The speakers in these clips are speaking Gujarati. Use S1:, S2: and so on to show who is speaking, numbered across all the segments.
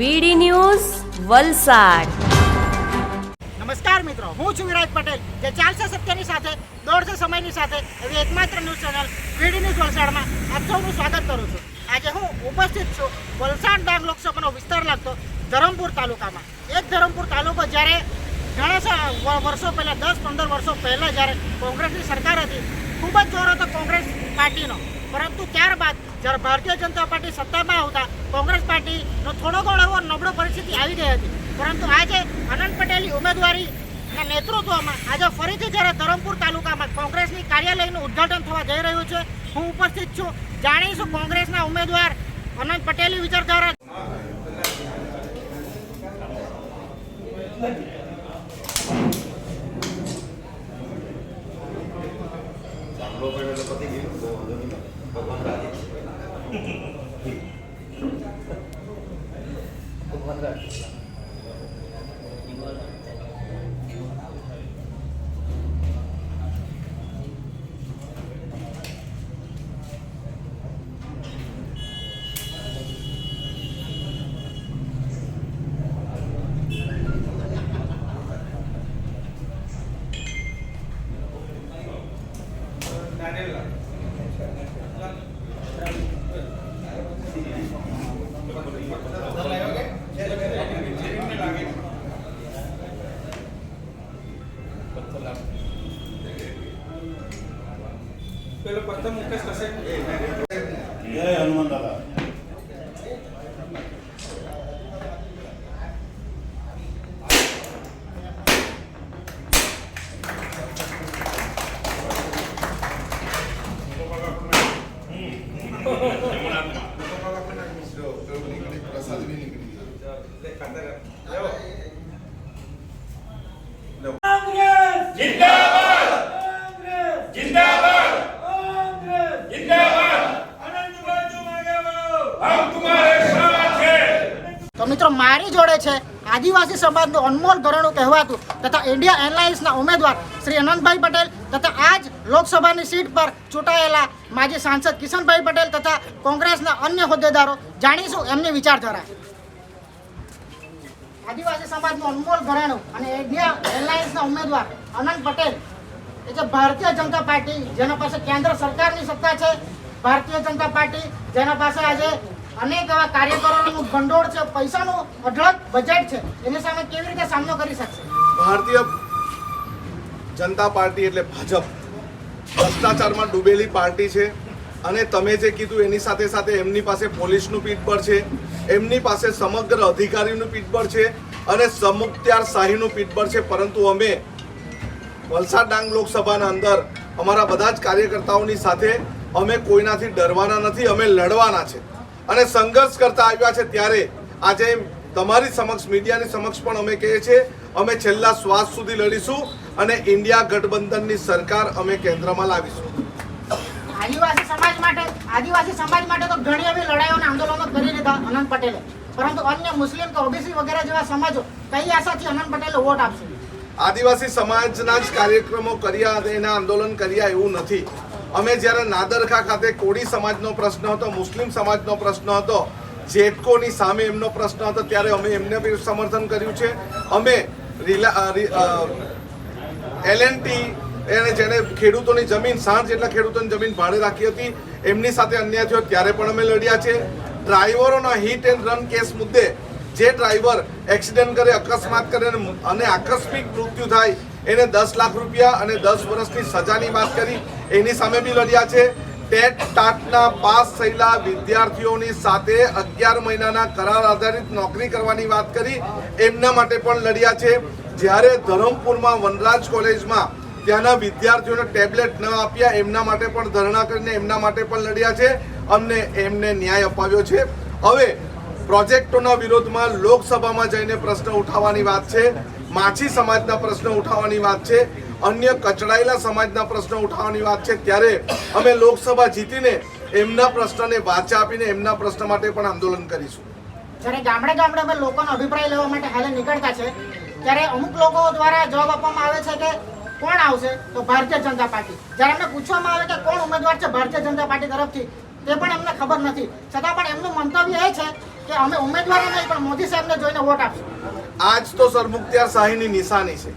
S1: વીડી ન્યૂઝ વલસાડ.
S2: નમસ્કાર મિત્રો, હું છું વિરાજ પટેલ, જે ચાલશે સત્યની સાથે, દોડશે સમયની સાથે, એવી એકમાત્ર ન્યૂઝ ચેનલ વીડી ન્યૂઝ વલસાડમાં આપ સૌનું સ્વાગત કરું છું. આજે હું ઉપસ્થિત છું વલસાડ ડાંગ લોકસભાનો વિસ્તાર લાગતો ધરમપુર તાલુકામાં. એક ધરમપુર તાલુકો જ્યારે ઘણા વર્ષો પહેલાં, દસ, પંદર વર્ષો પહેલાં જ્યારે કોંગ્રેસની સરકાર હતી, ખૂબ જ જોર હતો કોંગ્રેસ પાર્ટીનો. પરંતુ ત્યારબાદ જ્યારે ભારતીય જનતા પાર્ટી સત્તામાં આવતા કોંગ્રેસ પાર્ટીનો થોડો ઘણો એવો નબળો પરિસ્થિતિ આવી ગઈ હતી. પરંતુ આજે અનંત પટેલની ઉમેદવારીના નેતૃત્વમાં આજે ફરીથી જ્યારે ધરમપુર તાલુકામાં કોંગ્રેસની કાર્યાલયનું ઉદ્ઘાટન થવા જઈ રહ્યું છે, હું ઉપસ્થિત છું. જાણીશું કોંગ્રેસના ઉમેદવાર અનંત પટેલની વિચારધારા.
S3: ભગવાન Thank
S4: you. até não pesca
S5: sempre. É, não
S4: manda lá. Andrés,
S2: Não. મિત્રો, મારી જોડે છે આદિવાસી સમાજનું અનમોલ ઘરેણું કહેવાતું તથા ઇન્ડિયા એરલાઇન્સના ઉમેદવાર શ્રી અનંતભાઈ પટેલ તથા આજ લોકસભાની સીટ પર ચૂંટાયેલા માજી સાંસદ કિશનભાઈ પટેલ તથા કોંગ્રેસના અન્ય હોદ્દેદારો. જાણીશું એમની વિચારધારા. આદિવાસી સમાજનું અનમોલ ઘરેણું અને ઇન્ડિયા એરલાઇન્સના ઉમેદવાર અનંત પટેલ એ જે ભારતીય જનતા પાર્ટી, જેના પાસે કેન્દ્ર સરકારની સત્તા છે. ભારતીય જનતા પાર્ટી, જેના પાસે આજે અનેક એવા કાર્યકરોનું ભંડોળ છે, પૈસાનું અઢળક બજેટ છે. એની સામે કેવી રીતે સામનો કરી શકશે?
S6: ભારતીય જનતા પાર્ટી એટલે ભાજપ. ભ્રષ્ટાચારમાં ડૂબેલી પાર્ટી છે અને તમે જે કીધું એની સાથે સાથે એમની પાસે પોલીસનું પીઠબળ છે, એમની પાસે સમગ્ર અધિકારીનું પીઠબળ છે અને સમુખત્યાર શાહીનું પીઠબળ છે. પરંતુ અમે વલસાડ ડાંગ લોકસભાના અંદર અમારા બધા જ કાર્યકર્તાઓની સાથે અમે કોઈનાથી ડરવાના નથી, અમે લડવાના છે. અને સંઘર્ષ કરતા આવ્યા છે ત્યારે આજે તમારી સમક્ષ મીડિયાની સમક્ષ પણ અમે કહીએ છીએ અમે છેલ્લા શ્વાસ સુધી લડીશું અને ઇન્ડિયા ગઠબંધનની સરકાર અમે કેન્દ્રમાં લાવીશું.
S2: આદિવાસી સમાજ માટે આદિવાસી સમાજ માટે તો ઘણી એવી લડાઈઓ અને આંદોલનો કરી લીધા અનંત પટેલે. પરંતુ અન્ય મુસ્લિમ કે ઓબીસી વગેરે જેવા સમાજો કઈ આશાથી અનંત પટેલે વોટ આપશે?
S6: આદિવાસી સમાજના જ કાર્યક્રમો કર્યા અને એના આંદોલન કર્યા એવું નથી. અમે જ્યારે નાદરખા ખાતે કોળી સમાજનો પ્રશ્ન હતો, મુસ્લિમ સમાજનો પ્રશ્ન હતો, જેટકોની સામે એમનો પ્રશ્ન હતો, ત્યારે અમે એમને બી સમર્થન કર્યું છે. અમે એલએનટી એને જેને ખેડૂતોની જમીન સાઠ જેટલા ખેડૂતોની જમીન ભાડે રાખી હતી, એમની સાથે અન્યાય થયો, ત્યારે પણ અમે લડ્યા છે. ડ્રાઈવરોના હિટ એન્ડ રન કેસ મુદ્દે જે ડ્રાઈવર એક્સિડન્ટ કરે, અકસ્માત કરે અને આકસ્મિક મૃત્યુ થાય, એને દસ લાખ રૂપિયા અને દસ વર્ષની સજાની વાત કરી. એની સામે બી લડ્યા છે. ટેટ ટાટના પાસ થયેલા વિદ્યાર્થીઓની સાથે અગિયાર મહિનાના કરાર આધારિત નોકરી કરવાની વાત કરી. એમના માટે પણ લડ્યા છે. જ્યારે ધરમપુરમાં વનરાજ કોલેજમાં ત્યાંના વિદ્યાર્થીઓને ટેબ્લેટ ન આપ્યા, એમના માટે પણ ધરણા કરીને એમના માટે પણ લડ્યા છે અમને એમને ન્યાય અપાવ્યો છે. હવે પ્રોજેક્ટોના વિરોધમાં લોકસભામાં જઈને પ્રશ્ન ઉઠાવવાની વાત છે. માછી સમાજના પ્રશ્ન ઉઠાવવાની વાત છે. અન્ય કચડાયેલા સમાજના પ્રશ્નો ઉઠાવવાની વાત છે. ત્યારે અમે લોકસભા જીતીને એમના પ્રશ્નને વાચા આપીને એમના પ્રશ્ન માટે પણ આંદોલન કરીશું.
S2: જ્યારે ગામડે ગામડે અમે લોકોનો અભિપ્રાય લેવા માટે હાલે નીકળતા છે ત્યારે અમુક લોકો દ્વારા જવાબ આપવામાં આવે છે કે કોણ આવશે? તો ભારતીય જનતા પાર્ટી. જ્યારે અમને પૂછવામાં આવે કે કોણ ઉમેદવાર છે ભારતીય જનતા પાર્ટી તરફથી તે પણ એમને ખબર નથી. છતાં પણ એમનું મંતવ્ય એ છે કે અમે ઉમેદવારો નહીં પણ મોદી સાહેબને જોઈને વોટ આપશું.
S6: આજ તો સરમુખત્યાર શાહીની નિશાની છે.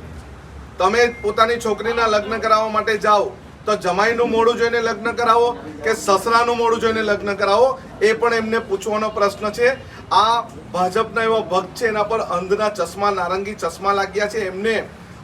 S6: તમે પોતાની છોકરીના લગ્ન કરાવવા માટે જાઓ, તો જમાઈનું મોડું જોઈને લગ્ન કરાવો કે સસરાનું મોડું જોઈને લગ્ન કરાવો, એ પણ એમને પૂછવાનો પ્રશ્ન છે. આ ભાજપના એવો ભક્ત છે, એના પર અંધના ચશ્મા, નારંગી ચશ્મા લાગ્યા છે. એમને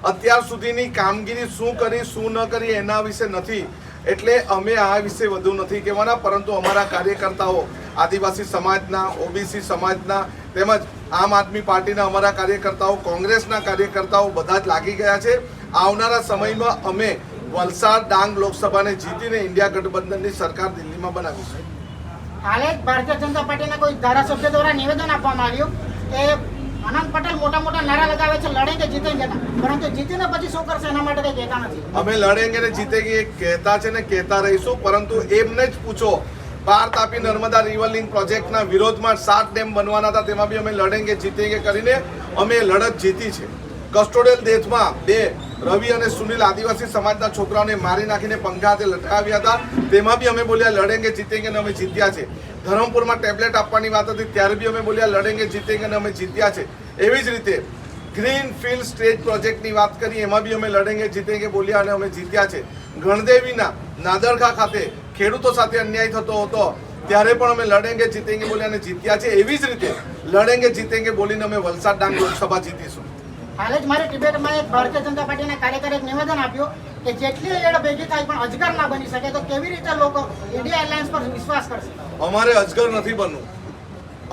S6: અત્યાર સુધીની કામગીરી શું કરી, શું ન કરી, એના વિશે નથી. એટલે અમે આ વિશે વધુ નથી કહેવાના, પરંતુ અમારા કાર્યકર્તાઓ, આદિવાસી સમાજના, ઓબીસી સમાજના તેમજ આમ આદમી પાર્ટીના અમારા કાર્યકર્તાઓ કોંગ્રેસના કાર્યકર્તાઓ બધા જ લાગી ગયા છે. આવનારા સમયમાં અમે વલસાડ ડાંગ લોકસભાને જીતીને ઇન્ડિયા ગઠબંધનની સરકાર દિલ્હીમાં બનાવીશું.
S2: હાલે ભારતીય જનતા પાર્ટીના કોઈ ધારાસભ્ય દ્વારા નિવેદન આપવામાં આવ્યું કે આનંદ પટેલ મોટા મોટા નારા લગાવે છે લડેંગે જીતેંગે પરંતુ જીતીને પછી શું કરશે? એના માટે કહેતા નથી.
S6: અમે લડેંગે ને જીતેંગે કહેતા છે ને કહેતા રહીશું પરંતુ એમને જ પૂછો પાર તાપી નર્મદા રિવર લિંક પ્રોજેક્ટના વિરોધમાં સાત ડેમ બનવાના હતા. તેમાં બી અમે લડેંગે, જીતેંગે કરીને અમે લડત જીતી છે. કસ્ટોડિયલ ડેથમાં બે રવિ અને સુનિલ આદિવાસી સમાજના છોકરાઓને મારી નાખીને પંખા હાથે લટકાવ્યા હતા. તેમાં બી અમે બોલ્યા, લડેંગે, જીતેંગે ને અમે જીત્યા છે. ધરમપુરમાં ટેબ્લેટ આપવાની વાત હતી, ત્યારે બી અમે બોલ્યા, લડેંગે, જીતેંગે ને અમે જીત્યા છે. એવી જ રીતે ગ્રીન ફિલ્ડ સ્ટેજ પ્રોજેક્ટની વાત કરી, એમાં બી અમે લડેંગે, જીતેંગે બોલ્યા અને અમે જીત્યા છે. ગણદેવીના નાદરખા ખાતે ખેડૂતો સાથે અન્યાય થતો હતો ત્યારે પણ અમે લડેંગે જીતેંગે બોલ્યા અને જીત્યા છે એવી જ રીતે લડેંગે જીતેંગે બોલીને અમે વલસાડ ડાંગ લોકસભા જીતીશું.
S2: હાલ જ મારે ટિબેટમાં એક ભારતીય જનતા પાર્ટીના કાર્યકરે એક નિવેદન આપ્યું કે જેટલી એડ ભેગી થાય પણ અજગર ના બની શકે તો કેવી રીતે લોકો ઇન્ડિયા એરલાઇન્સ પર વિશ્વાસ કરશે?
S6: અમારે અજગર નથી બનવું.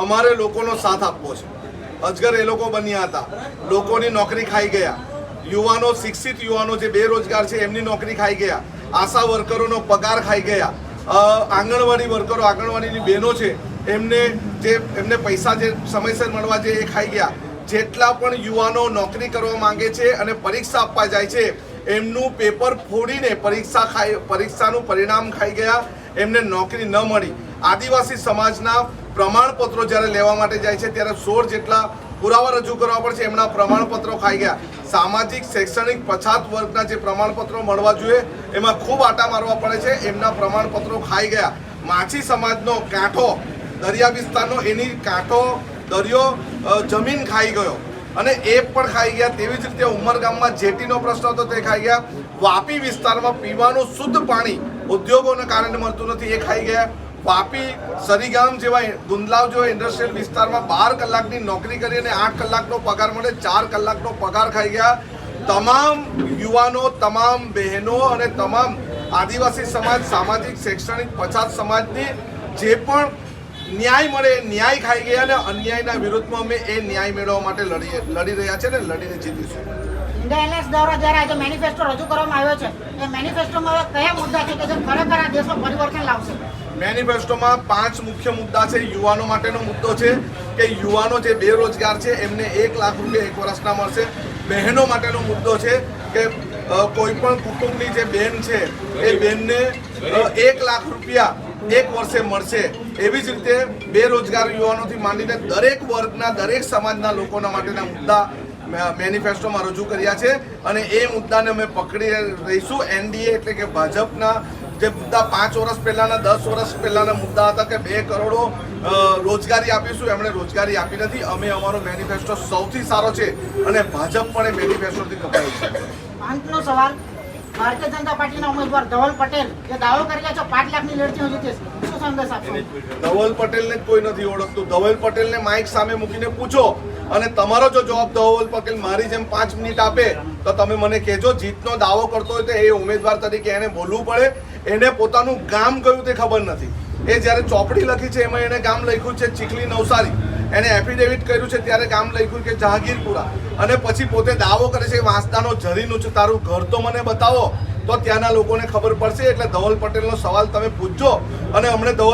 S6: અમારે લોકોનો સાથ આપવો છે. અજગર એ લોકો બન્યા હતા. લોકોની નોકરી ખાઈ ગયા. યુવાનો શિક્ષિત યુવાનો જે બેરોજગાર છે એમની નોકરી ખાઈ ગયા. આશા વર્કરોનો પગાર ખાઈ ગયા. આંગણવાડી વર્કરો, આંગણવાડીની બહેનો છે, એમને જે, એમને પૈસા જે સમયસર મળવા જે એ ખાઈ ગયા. જેટલા પણ યુવાનો નોકરી કરવા માંગે છે અને પરીક્ષા આપવા જાય છે, એમનું પેપર ફોડીને પરીક્ષા ખાઈ, પરીક્ષાનું પરિણામ ખાઈ ગયા, એમને નોકરી ન મળી. આદિવાસી સમાજના પ્રમાણપત્રો જ્યારે લેવા માટે જાય છે, ત્યારે સોળ જેટલા પુરાવા રજૂ કરવા પડશે, એમના પ્રમાણપત્રો ખાઈ ગયા. સામાજિક, શૈક્ષણિક, પછાત વર્ગના જે પ્રમાણપત્રો મળવા જોઈએ, એમાં ખૂબ આટા મારવા પડે છે. એમના પ્રમાણપત્રો ખાઈ ગયા. માછી સમાજનો કાંઠો દરિયા વિસ્તારનો, એની કાંઠો, દરિયો જમીન ખાઈ ગયો. અને એ પણ ખાઈ ગયા. તેવી જ રીતે ઉમરગામમાં જેટીનો પ્રશ્ન હતો, તે ખાઈ ગયા. વાપી વિસ્તારમાં પીવાનું શુદ્ધ પાણી ઉદ્યોગોને કારણે મળતું નથી, એ ખાઈ ગયા. વાપી સરીગામ જેવા ગુંદલાવ જેવા ઇન્ડસ્ટ્રીયલ વિસ્તારમાં બાર કલાકની નોકરી કરી અને આઠ કલાકનો પગાર મળે, ચાર કલાકનો પગાર ખાઈ ગયા. તમામ યુવાનો, તમામ બહેનો અને તમામ આદિવાસી સમાજ, સામાજિક, શૈક્ષણિક, પછાત સમાજની જે પણ ન્યાય મળે ન્યાય ખાઈ ગયા અને અન્યાયના વિરુદ્ધમાં અમે એ ન્યાય મેળવવા માટે લડી લડી રહ્યા છે ને લડીને જીતીશું.
S2: ઇન્ડિયા દ્વારા જ્યારે આજે મેનિફેસ્ટો રજૂ કરવામાં આવ્યો છે, એ મેનિફેસ્ટોમાં કયા મુદ્દા છે કે જે ખરેખર આ દેશમાં પરિવર્તન લાવશે?
S6: મેનિફેસ્ટોમાં પાંચ મુખ્ય મુદ્દા છે યુવાનો માટેનો મુદ્દો છે કે યુવાનો જે બેરોજગાર છે એમને એક લાખ રૂપિયા એક વર્ષના મળશે. બહેનો માટેનો મુદ્દો છે કે કોઈ પણ કુટુંબની જે બેન છે એ બેનને એક લાખ રૂપિયા એક વર્ષે મળશે. એવી જ રીતે બેરોજગાર યુવાનોથી માંડીને દરેક વર્ગના દરેક સમાજના લોકોના માટેના મુદ્દા મેનિફેસ્ટોમાં રજૂ કર્યા છે. અને એ મુદ્દાને અમે પકડી રહીશું. એનડીએ એટલે કે ભાજપના જે મુદ્દા પાંચ વર્ષ પહેલાના દસ વર્ષ પહેલાના મુદ્દા હતા કે બે કરોડો રોજગારી આપીશું. એમણે રોજગારી આપી નથી. અમે અમારો મેનિફેસ્ટો સૌથી સારો છે અને ભાજપ પણ એ મેનિફેસ્ટોથી કપાયું છે.
S2: અંતનો સવાલ. ભારતીય જનતા પાર્ટીના ઉમેદવાર ધવલ પટેલ જે દાવો કરી રહ્યા છે પાંચ લાખની લડતી હું શું સંદેશ આપશો?
S6: ધવલ પટેલને કોઈ નથી ઓળખતું. ધવલ પટેલને માઇક સામે મૂકીને પૂછો અને તમારો જો જવાબ ધવલ પટેલ મારી જેમ પાંચ મિનિટ આપે તો તમે મને કહેજો. જીતનો દાવો કરતો હોય તો એ ઉમેદવાર તરીકે એને બોલવું પડે. એને પોતાનું ગામ કયું તે ખબર નથી. એ જ્યારે ચોપડી લખી છે, એમાં એને ગામ લખ્યું છે ચીખલી નવસારી. એને એફિડેવિટ કર્યું છે, ત્યારે ગામ લખ્યું કે જહાંગીરપુરા. અને પછી પોતે દાવો કરે છે, વાંસદાનો જરીનું છે, તારું ઘર તો મને બતાવો. તો ત્યાંના લોકોને ખબર પડશે, એટલે ધવલ પટેલનો સવાલ તમે પૂછજો. અને અમને ધવલ